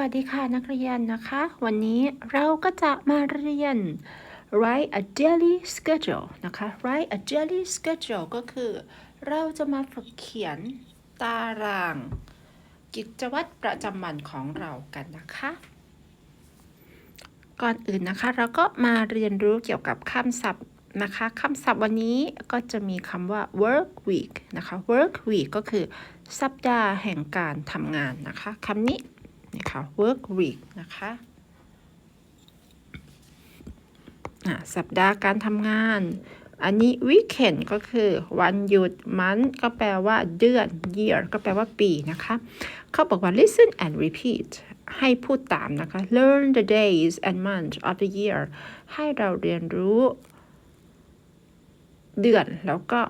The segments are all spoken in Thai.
วัสดีค่ะนักเรียนนะคะ วันนี้เราก็จะมาเรียน write a daily schedule นะคะ write a daily schedule ก็คือ เราจะมาฝึกเขียนตาราง กิจวัตรประจำวันของเรากันนะคะ ก่อนอื่นนะคะ เราก็มาเรียนรู้เกี่ยวกับคำศัพท์นะคะคำศัพท์วันนี้ก็จะมีคำว่า work week นะคะ work week ก็คือ สัปดาห์แห่งการทำงานนะคะคำนี้ นะคะ work week นะคะอะสัปดาห์การทำงาน อันนี้ weekend ก็คือวันหยุดมันก็แปลว่าเดือน year ก็แปลว่าปีนะคะ เขาบอกว่า listen and repeat ให้พูดตามนะคะ learn the days and months of the year ให้เราเรียนรู้เดือนแล้วก็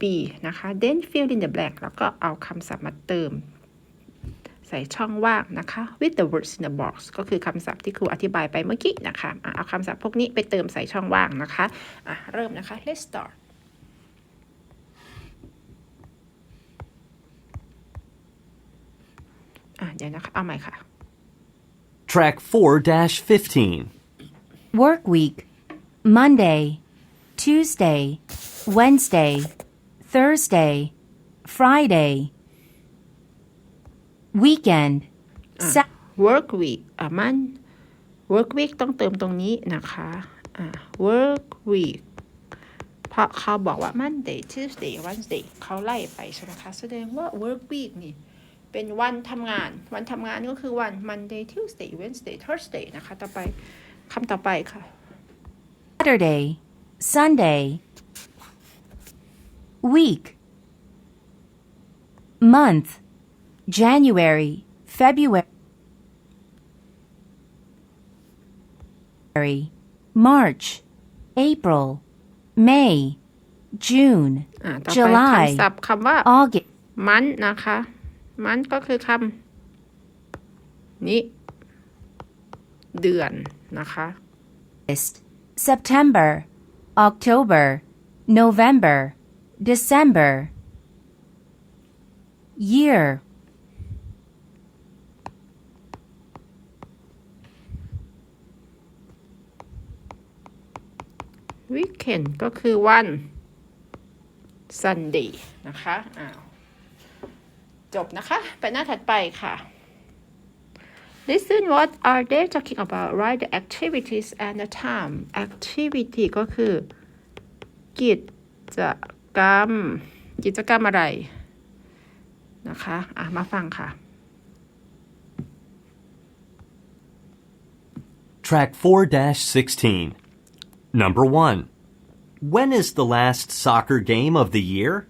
ปีนะคะ then fill in the blank แล้วก็เอาคำศัพท์มาเติม ใส่ช่องว่างนะคะ with the words in the box ก็คือคำศัพท์ที่ครูอธิบายไปเมื่อกี้นะคะอะเอาคำศัพท์พวกนี้ไปเติมใส่ช่องว่างนะคะอะเริ่มนะคะ let's start อะเดี๋ยวนะคะเอาใหม่ค่ะ Track 4 15. Work week Monday, Tuesday, Wednesday, Thursday, Friday. Weekend. Sa- work week อะมัน work week ต้องเติมตรงนี้นะคะอะ work week เพราะเขาบอกว่า Monday Tuesday Wednesday เขาไล่ไปใช่ไหมคะแสดงว่า work week นี่ เป็นวันทำงาน วันทำงานก็คือวัน Monday Tuesday Wednesday Thursday นะคะ ต่อไปคำต่อไปค่ะ Saturday, Sunday. Week. Month. January, February. March, April, May, June, อ่ะต่อไป July คำศัพท์คำว่า August. มันนะคะ มันก็คือคำนี้ เดือนนะคะ September, October, November, December. Year. Weekend ก็คือวัน Sunday นะคะอ้าวจบนะคะ ไปหน้าถัดไปค่ะ Listen what are they talking about write the activities and the time activity ก็คือ กิจกรรม กิจกรรมอะไร นะคะอะมาฟังค่ะ Track 4 16. Number 1. When is the last soccer game of the year?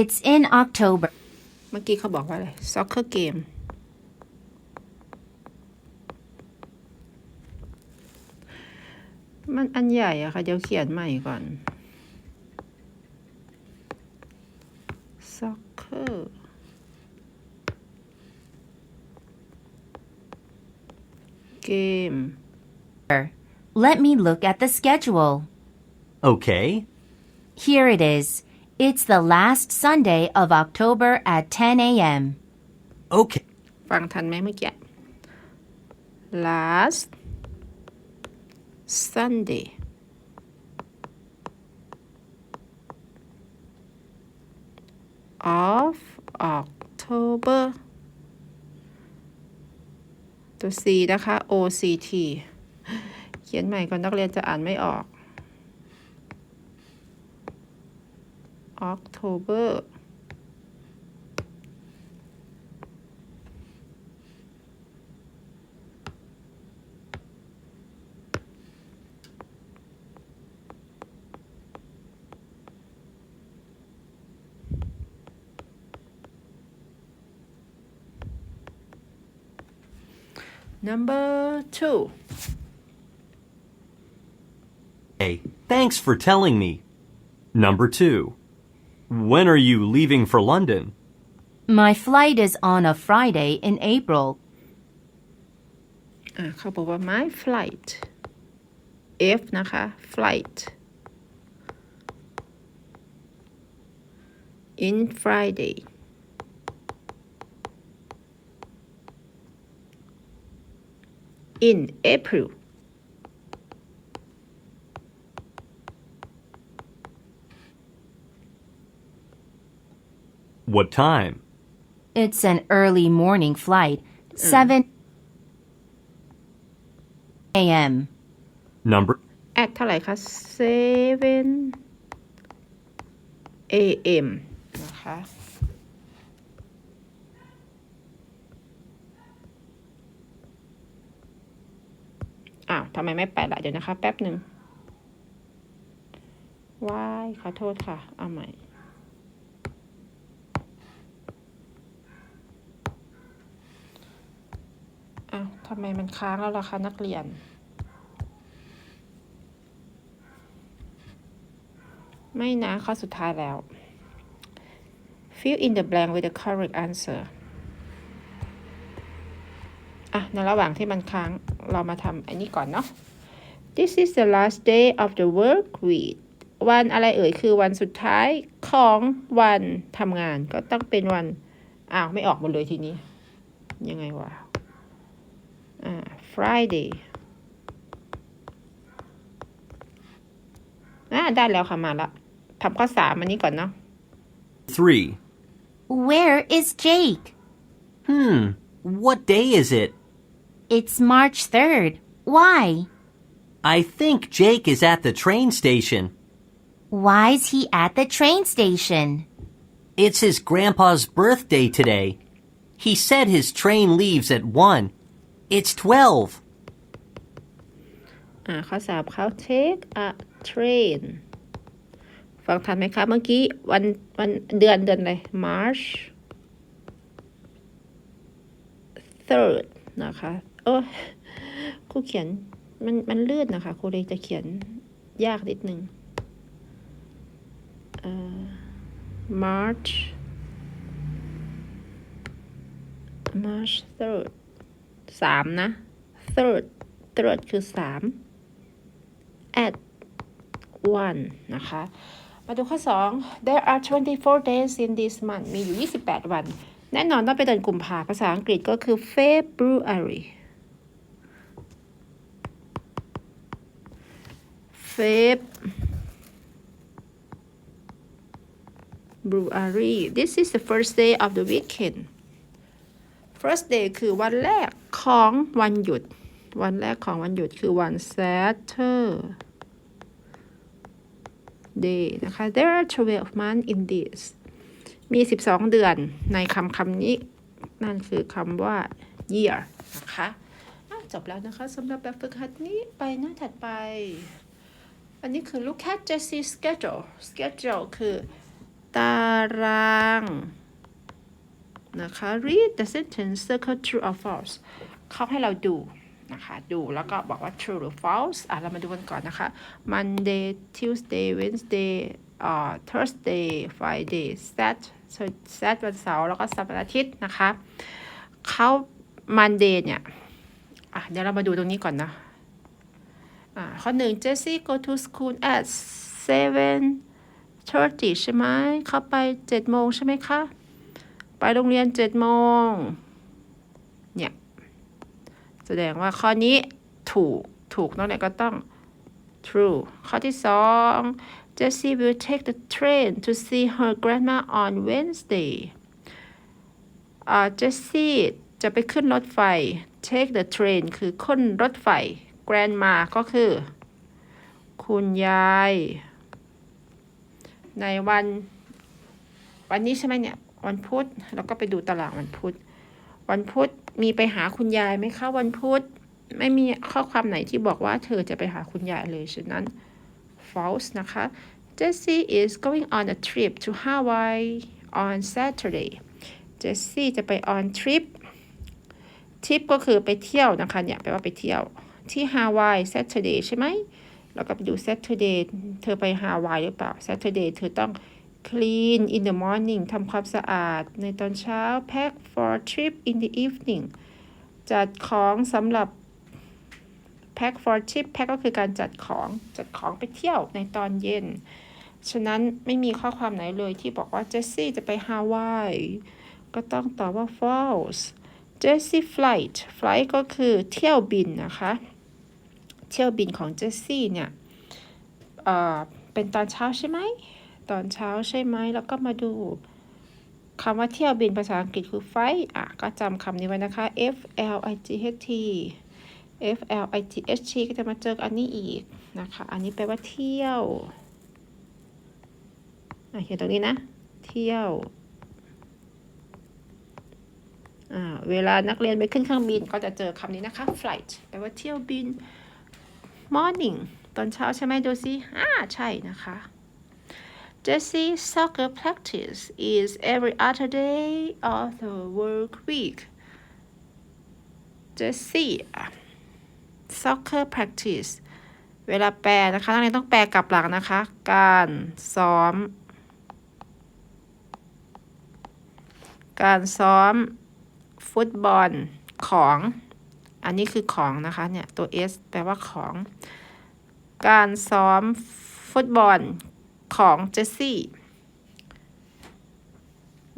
It's in October. เมื่อกี้เขาบอกว่าอะไร soccer game มันอันใหญ่อะค่ะ เดี๋ยวเขียนใหม่ก่อน soccer game Let me look at the schedule. Okay. Here it is. It's the last Sunday of October at 10 a.m. Okay. ฟังทันไหมเมื่อกี้ last Sunday of October ตัว C นะคะ OCT เ ขียนใหม่ก่อนนักเรียนจะอ่านไม่ออก October Number two. Thanks for telling me. Number two. When are you leaving for London? My flight is on a Friday in April. my flight if นะคะ flight in Friday in April What time? It's an early morning flight. 7 a.m. Number at เท่าไหร่คะ seven a.m. นะคะ อ้าว ทำไมไม่ไปล่ะเดี๋ยวนะคะ แป๊บหนึ่งว้าย ขอโทษค่ะ เอาใหม่ อ้าว ทำไมมันค้างแล้วล่ะคะนักเรียน ไม่นะข้อสุดท้ายแล้ว fill in the blank with the correct answer อะ ในระหว่างที่มันค้างเรามาทำอันนี้ก่อนเนาะ This is the last day of the work week วันอะไรเอ่ยคือวันสุดท้ายของวันทำงานก็ต้องเป็นวัน อ้าว ไม่ออกหมดเลยทีนี้ ยังไงวะ อ่า Friday อ่าได้แล้วค่ะมาละทำข้อสามอันนี้ก่อนเนาะ 3. Where is Jake? Hmm. What day is it? It's March 3rd. Why? I think Jake is at the train station. Why's he at the train station? It's his grandpa's birthday today. He said his train leaves at 1. It's 12. อ่าข้อสามเขา take a train ฟังทันไหมคะเมื่อกี้วันวันเดือนเดือนอะไร March third นะคะโอ้ครูเขียนมันมันเลื่อนนะคะครูเลยจะเขียนยากนิดนึงเอ่อ March March third สามนะ third third คือสาม at one นะคะ มาดูข้อ2 there are 24 days in this month มีอยู่ 28 วัน แน่นอนต้องเป็นเดือนกุมภาภาษาอังกฤษก็คือ February Feb February this is the first day of the weekend first day คือวันแรกของวันหยุด วันแรกของวันหยุดคือวัน Saturday นะคะ there are 12 months in this มี 12 เดือนในคำคำนี้ นั่นคือคำว่า year นะคะจบแล้วนะคะสำหรับแบบฝึกหัดนี้ไปหน้าถัดไป อันนี้คือ look at Jesse's schedule schedule คือ ตาราง นะคะ read the sentence circle true or false เขาให้เราดูนะคะดูแล้วก็บอกว่า true หรือ false อะเรามาดูกันก่อนนะคะ Monday Tuesday Wednesday อ่า Thursday Friday Sat Sat วันเสาร์แล้วก็สัปดาห์อาทิตย์นะคะเขา Monday เนี่ยอะเดี๋ยวเรามาดูตรงนี้ก่อนนะอ่าข้อหนึ่ง Jessie go to school at seven thirty ใช่ไหม เข้าไปเจ็ดโมงใช่ไหมคะ ไปโรงเรียนเจ็ดโมงเนี่ยแสดงว่าข้อนี้ถูกถูกน้องเนี่ยก็ต้อง true ข้อที่สอง Jessie will take the train to see her grandma on Wednesday อ่า Jessie จะไปขึ้นรถไฟ take the train คือขึ้นรถไฟ grandma ก็คือ คุณยาย ในวัน วันนี้ใช่ไหมเนี่ย วันพุธเราก็ไปดูตารางวันพุธ วันพุธมีไปหาคุณยายไหมคะวันพุธไม่มีข้อความไหนที่บอกว่าเธอจะไปหาคุณยายเลยฉะนั้น false นะคะ Jessie is going on a trip to Hawaii on Saturday Jessie จะไป on trip trip ก็คือไปเที่ยวนะคะเนี่ยแปลว่าไปเที่ยวที่ฮาวาย Saturday ใช่ไหม แล้วก็ไปดู Saturday เธอไปฮาวายหรือเปล่า Saturday เธอต้อง clean in the morning ทำความสะอาดในตอนเช้า pack for trip in the evening จัดของสำหรับ pack for trip pack ก็คือการจัดของจัดของไปเที่ยวในตอนเย็น ฉะนั้นไม่มีข้อความไหนเลยที่บอกว่าเจสซี่จะไปฮาวาย ก็ต้องตอบว่า false Jessie flight flight ก็คือเที่ยวบินนะคะ เที่ยวบินของเจสซี่เนี่ยเอ่อเป็นตอนเช้าใช่ไหม ตอนเช้าใช่ไหมแล้วก็มาดูคำว่าเที่ยวบินภาษาอังกฤษคือ flight อะก็จำคำนี้ไว้นะคะ F L I G H T F L I G H T ก็จะมาเจออันนี้อีกนะคะ อันนี้แปลว่าเที่ยวอะเขียนตรงนี้นะ เที่ยวอ่าเวลานักเรียนไปขึ้นเครื่องบินก็จะเจอคำนี้นะคะ flight แปลว่าเที่ยวบิน morning ตอนเช้าใช่ไหมดูสิอ่าใช่นะคะ Jessie soccer practice is every other day of the work week Jessie อะ soccer practice เวลาแปลนะคะนักเรียนต้องแปลกลับหลังนะคะ การซ้อม การซ้อมฟุตบอลของ อันนี้คือของนะคะเนี่ยตัว S แปลว่าของ การซ้อมฟุตบอล ของเจสซี่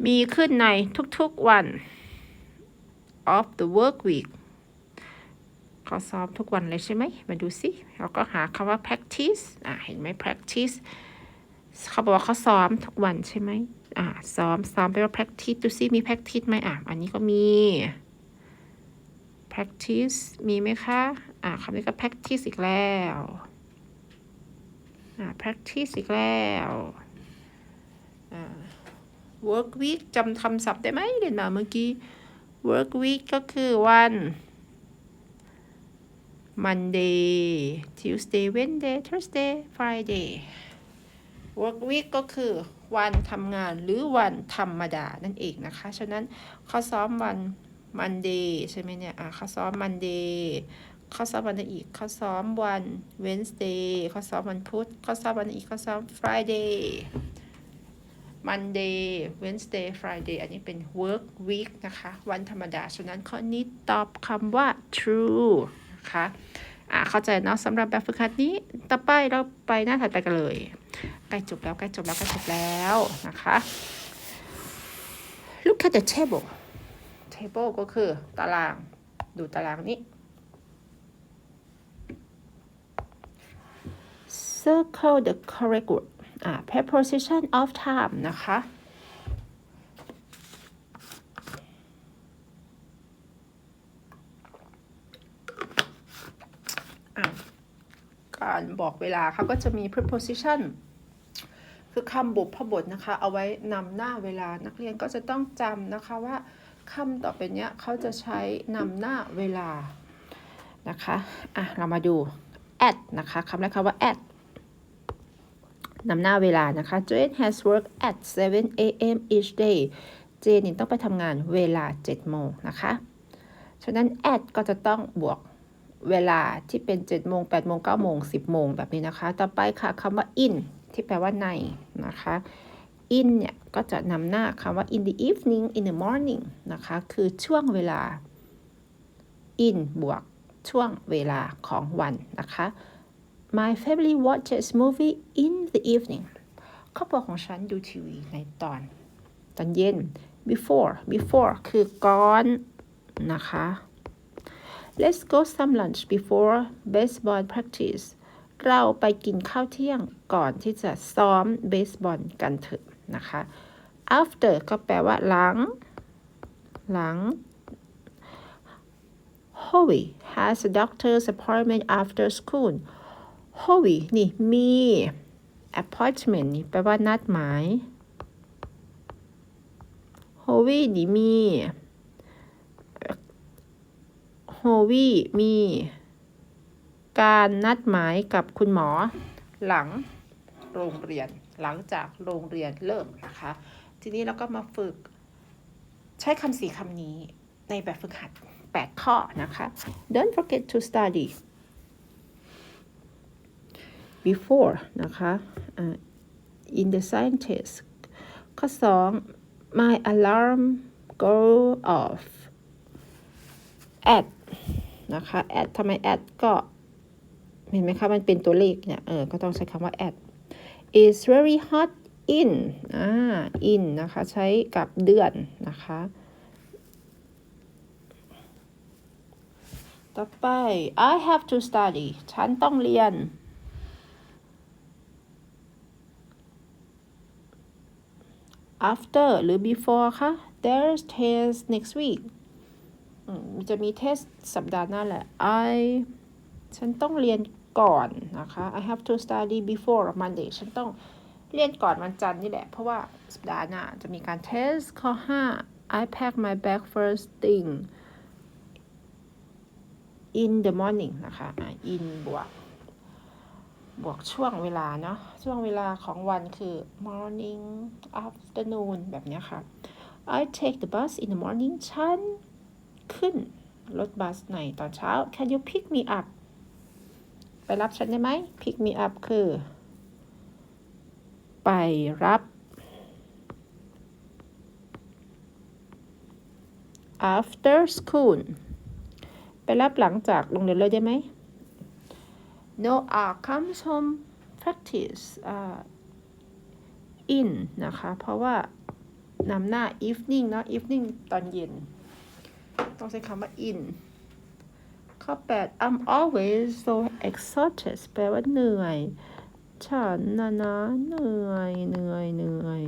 มีขึ้นในทุกๆวัน of the work week เขาซ้อมทุกวันเลยใช่ไหม มาดูสิ เราก็หาคำว่า practice อ่าเห็นไหม practice เขาบอกว่าเขาซ้อมทุกวันใช่ไหมอ่าซ้อม ซ้อมแปว่า practice ดูสิ มี practice ไหมอะอันนี้ก็มี practice มีไหมคะ อ่าคำนี้ก็ practice อีกแล้ว practice อีกแล้วอ่า work week จำคำศัพท์ได้ไหมเรียนมาเมื่อกี้ work week ก็คือวัน Monday Tuesday Wednesday Thursday Friday work week ก็คือวันทำงานหรือวันธรรมดานั่นเองนะคะ ฉะนั้นเขาซ้อมวัน Monday ใช่ไหมเนี่ย อะเขาซ้อม Monday ขาซ้อมวันไหนอีกเขาซ้อมวัน Wednesday เขาซ้อมวันพุธเขาซ้อมวันไหนอีกเขาซ้อม Friday Monday Wednesday Friday อันนี้เป็น work week นะคะ วันธรรมดา ฉะนั้นข้อนี้ตอบคำว่า true นะคะอ่าเข้าใจเนาะสำหรับแบบฝึกหัดนี้ ต่อไปเราไปหน้าถัดไปกันเลย ใกล้จบแล้วใกล้จบแล้วใกล้จบแล้วนะคะ look at the table table ก็คือตาราง ดูตารางนี้ circle the correct word อ่า preposition of time นะคะอะการบอกเวลาเขาก็จะมี preposition คือคำบุพบทนะคะ เอาไว้นำหน้าเวลานักเรียนก็จะต้องจำนะคะว่าคำต่อไปเนี้ยเขาจะใช้นำหน้าเวลานะคะ อะ เรามาดู at นะคะคำแรกคำว่า at นำหน้าเวลานะคะ Jane has work at 7 a.m. each day เจนต้องไปทำงานเวลา 7 โมงนะคะ ฉะนั้น at ก็จะต้องบวกเวลาที่เป็น 7 โมง 8 โมง 9 โมง 10 โมงแบบนี้นะคะ ต่อไปค่ะคำว่า in ที่แปลว่าในนะคะ in เนี่ย ก็จะนำหน้าคำว่า in the evening in the morning นะคะ คือช่วงเวลา in บวกช่วงเวลาของวันนะคะ My family watches movie in the evening ครอบครัวของฉันดูทีวีในตอน ตอนเย็น before before คือก่อนนะคะ Let's go some lunch before baseball practice เราไปกินข้าวเที่ยงก่อนที่จะซ้อมเบสบอลกันเถอะนะคะ after ก็แปลว่าหลัง หลัง Howie has a doctor's appointment after school Howie นี่มี appointment นี่แปลว่านัดหมาย Howie นี่มี Howie มี การนัดหมายกับคุณหมอ หลังโรงเรียน หลังจากโรงเรียนเลิกนะคะ ทีนี้เราก็มาฝึก ใช้คำสี่คำนี้ในแบบฝึกหัด 8 ข้อนะคะ Don't forget to study before นะคะ in the scientist ข้อ 2 my alarm go off at นะคะ at ทำไม at ก็เห็นไหมคะ มันเป็นตัวเลขเนี่ย เออ ก็ต้องใช้คำว่า at is very hot in อ่า in นะคะ ใช้กับเดือนนะคะ ต่อไป I have to study ฉันต้องเรียน after หรือ before คะ there's test next week อืมจะมีเทสสัปดาห์หน้าแหละ I ฉันต้องเรียนก่อนนะคะ I have to study before Monday ฉันต้องเรียนก่อนวันจันทร์นี่แหละ เพราะว่าสัปดาห์หน้าจะมีการเทสข้อ 5 I pack my bag first thing in the morning นะคะ in บวก บวกช่วงเวลาเนาะช่วงเวลาของวันคือ morning afternoon แบบนี้ค่ะ I take the bus in the morning ฉันขึ้นรถบัสในตอนเช้า Can you pick me up ไปรับฉันได้ไหม pick me up คือ ไปรับ after school ไปรับหลังจากโรงเรียนเลยได้ไหม No R comes home practice uh, in นะคะ เพราะว่านำหน้า evening เนาะ evening ตอนเย็น ต้องใช้คำว่า in ข้อ 8 I'm always so exhausted แปลว่าเหนื่อย ฉันนะนะเหนื่อยเหนื่อยเหนื่อย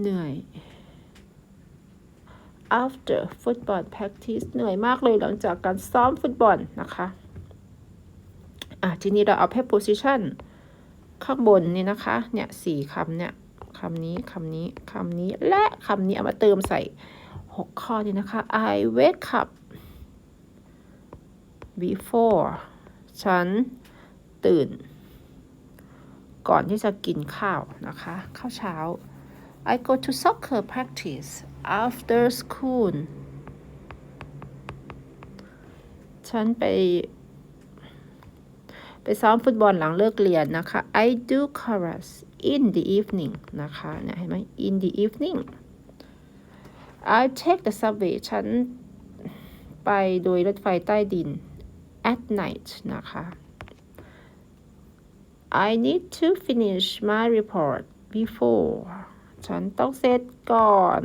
เหนื่อย after football practice เหนื่อยมากเลยหลังจากการซ้อมฟุตบอลนะคะ อะทีนี้เราเอา preposition ข้างบนนี่นะคะ เนี่ยสี่คำเนี่ยคำนี้คำนี้คำนี้และคำนี้เอามาเติมใส่หกข้อนี้นะคะ I wake up before ฉันตื่น ก่อนที่จะกินข้าวนะคะ ข้าวเช้า I go to soccer practice after school ฉันไป ไปซ้อมฟุตบอลหลังเลิกเรียนนะคะ I do chorus in the evening นะคะเนี่ยเห็นไหม in the evening I take the subway ฉันไปโดยรถไฟใต้ดิน at night นะคะ I need to finish my report before ฉันต้องเสร็จก่อน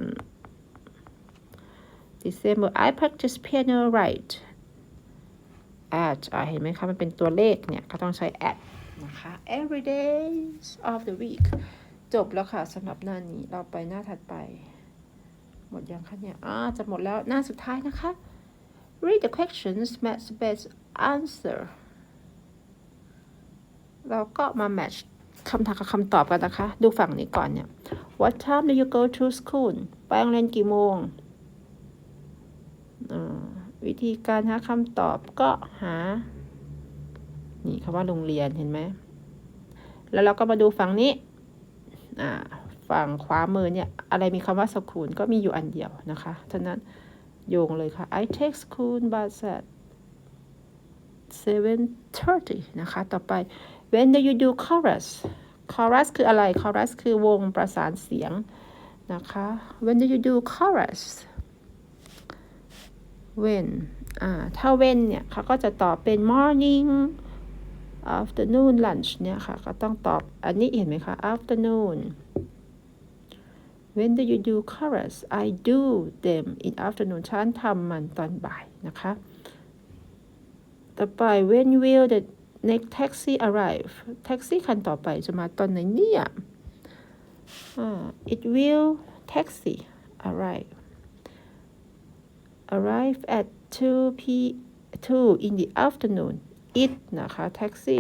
December I practice piano right at อะเห็นไหมคะ มันเป็นตัวเลขเนี่ย ก็ต้องใช้ at นะคะ every days of the week จบแล้วค่ะสำหรับหน้านี้เราไปหน้าถัดไป หมดยังคะเนี่ยอ่าจะหมดแล้วหน้าสุดท้ายนะคะ read the questions match the best answer เราก็มา match คำถามกับคำตอบกันนะคะ ดูฝั่งนี้ก่อนเนี่ย what time do you go to school ไปโรงเรียนกี่โมงอ่า วิธีการหาคำตอบก็หา นี่คำว่าโรงเรียนเห็นไหม แล้วเราก็มาดูฝั่งนี้อ่าฝั่งขวามือเนี่ย อะไรมีคำว่าสคูลก็มีอยู่อันเดียวนะคะฉะนั้นโยงเลยค่ะ I take school bus at 7:30 นะคะ ต่อไป when do you do chorus chorus คืออะไร chorus คือวงประสานเสียงนะคะ when do you do chorus when อ่าถ้า when เนี่ยเขาก็จะตอบเป็น morning afternoon lunch เนี่ยค่ะ ก็ต้องตอบอันนี้เห็นไหมคะ afternoon when do you do chorus I do them in afternoon ฉันทำมันตอนบ่ายนะคะ ต่อไป when will the next taxi arrive แท็กซี่คันต่อไปจะมาตอนไหนเนี่ยอ่า it will taxi arrive arrive at 2 p 2 in the afternoon it นะคะ taxi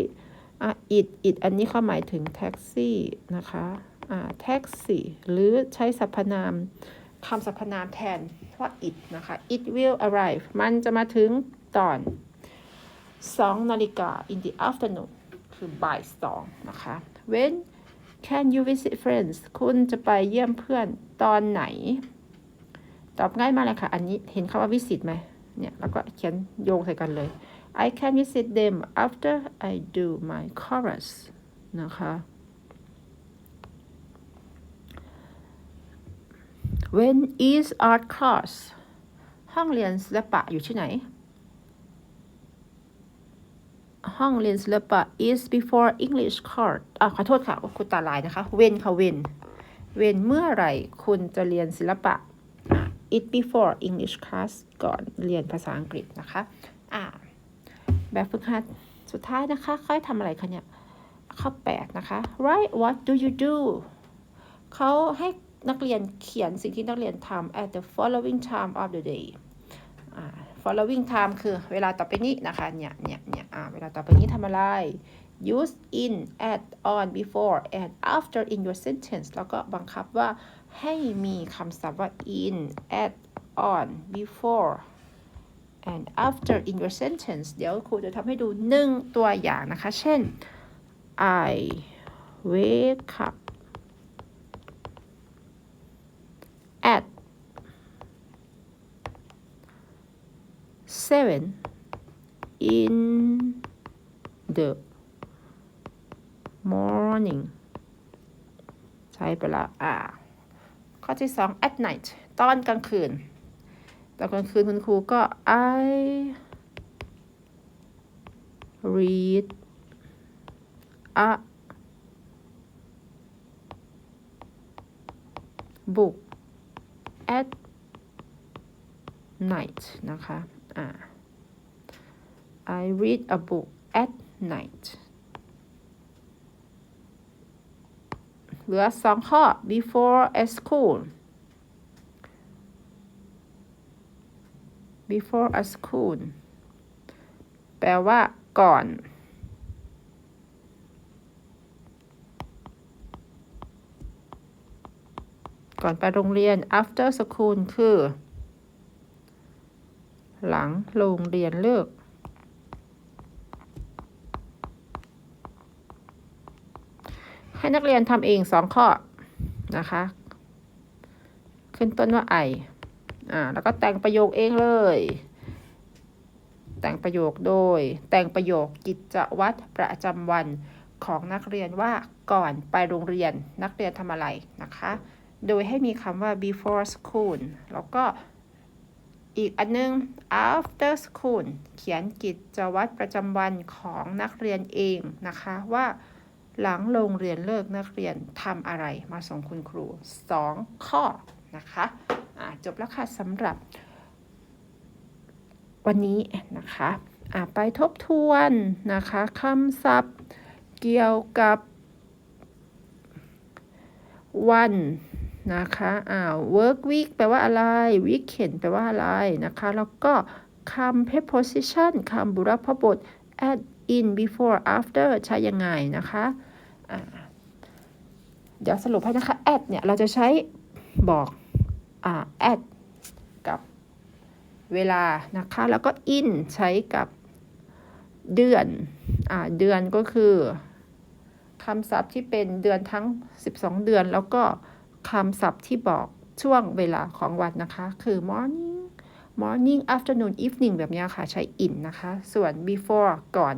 อะ it it อันนี้เขาหมายถึงแท็กซี่นะคะอ่า taxi หรือใช้สรรพนามคำสรรพนามแทนว่า it นะคะ it will arrive มันจะมาถึงตอน 2 นาฬิกา in the afternoon คือบ่ายสองนะคะ when can you visit friends คุณจะไปเยี่ยมเพื่อนตอนไหน ตอบง่ายมากเลยค่ะ อันนี้เห็นคำว่า visit ไหมเนี่ยแล้วก็เขียนโยงใส่กันเลย I can visit them after I do my chorus นะคะ When is art class ห้องเรียนศิลปะอยู่ที่ไหน ห้องเรียนศิลปะ is before English course อะขอโทษค่ะ คุณตาลายนะคะ when ค่ะ when when เมื่อไหร่คุณจะเรียนศิลปะ it before English class ก่อนเรียนภาษาอังกฤษนะคะอ่าแบบฝึกหัดสุดท้ายนะคะ ค่อยทำอะไรคะเนี่ย ข้อ 8 นะคะ write what do you do เขาให้นักเรียนเขียนสิ่งที่นักเรียนทำ at the following time of the day following time คือเวลาต่อไปนี้นะคะ เนี่ยเนี่ยเนี่ยอ่าเวลาต่อไปนี้ทำอะไร use in at on before and after in your sentence แล้วก็บังคับว่า ให้มีคำศัพท์ว่า in at on before and after in your sentence เดี๋ยวครูจะทำให้ดูหนึ่งตัวอย่างนะคะ เช่น I wake up at seven in the morning ใช้ไปและอ่า ข้อที่สอง at night ตอนกลางคืน ตอนกลางคืนคุณครูก็ I read a book at night นะคะอ่า I read a book at night เหลือสองข้อ before at school before at school แปลว่า ก่อน ก่อนไปโรงเรียน after school คือ หลังโรงเรียนเลิก ให้ นักเรียนทำเองสองข้อนะคะ ขึ้นต้นว่าไออ่าแล้วก็แต่งประโยคเองเลย แต่งประโยคโดย แต่งประโยคกิจวัตรประจำวันของนักเรียนว่าก่อนไปโรงเรียนนักเรียนทำอะไรนะคะ โดยให้มีคำว่า before school แล้วก็อีกอันนึง after school เขียนกิจวัตรประจำวันของนักเรียนเองนะคะว่า หลังโรงเรียนเลิกนักเรียนทำอะไรมาส่งคุณครู 2 ข้อนะคะอ่าจบแล้วค่ะสำหรับ วันนี้นะคะไปทบทวนนะคะคำศัพท์เกี่ยวกับวันนะคะอ่า work week แปลว่าอะไร weekend แปลว่าอะไรนะคะ แล้วก็คำ preposition คำบุรพบท add in before after ใช้ยังไงนะคะ เดี๋ยวสรุปให้นะคะ add เนี่ยเราจะใช้บอกอ่า add กับเวลานะคะ แล้วก็ in ใช้กับเดือนอ่าเดือนก็คือคำศัพท์ที่เป็นเดือนทั้ง 12 เดือน แล้วก็คำศัพท์ที่บอกช่วงเวลาของวันนะคะ คือ morning morning afternoon evening แบบนี้ค่ะ ใช้ in นะคะ ส่วน before ก่อน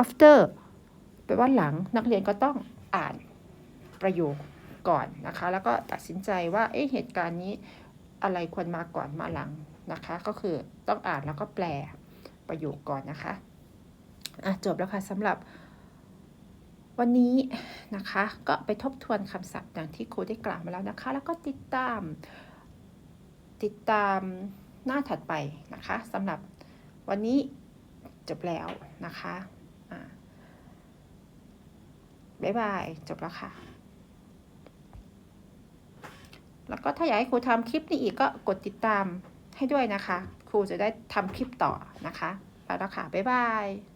after แปลว่าหลังนักเรียนก็ต้องอ่านประโยคก่อนนะคะ แล้วก็ตัดสินใจว่าเอ๊ะเหตุการณ์นี้อะไรควรมาก่อนมาหลังนะคะ ก็คือต้องอ่านแล้วก็แปลประโยคก่อนนะคะอะจบแล้วค่ะสำหรับวันนี้นะคะก็ไปทบทวนคำศัพท์อย่างที่ครูได้กล่าวมาแล้วนะคะ แล้วก็ติดตาม ติดตามหน้าถัดไปนะคะสำหรับวันนี้จบแล้วนะคะ บ๊ายบาย จบแล้วค่ะ แล้วก็ถ้าอยากให้ครูทำคลิปนี้อีกก็กดติดตามให้ด้วยนะคะ ครูจะได้ทำคลิปต่อนะคะ ไปแล้วค่ะ บ๊ายบาย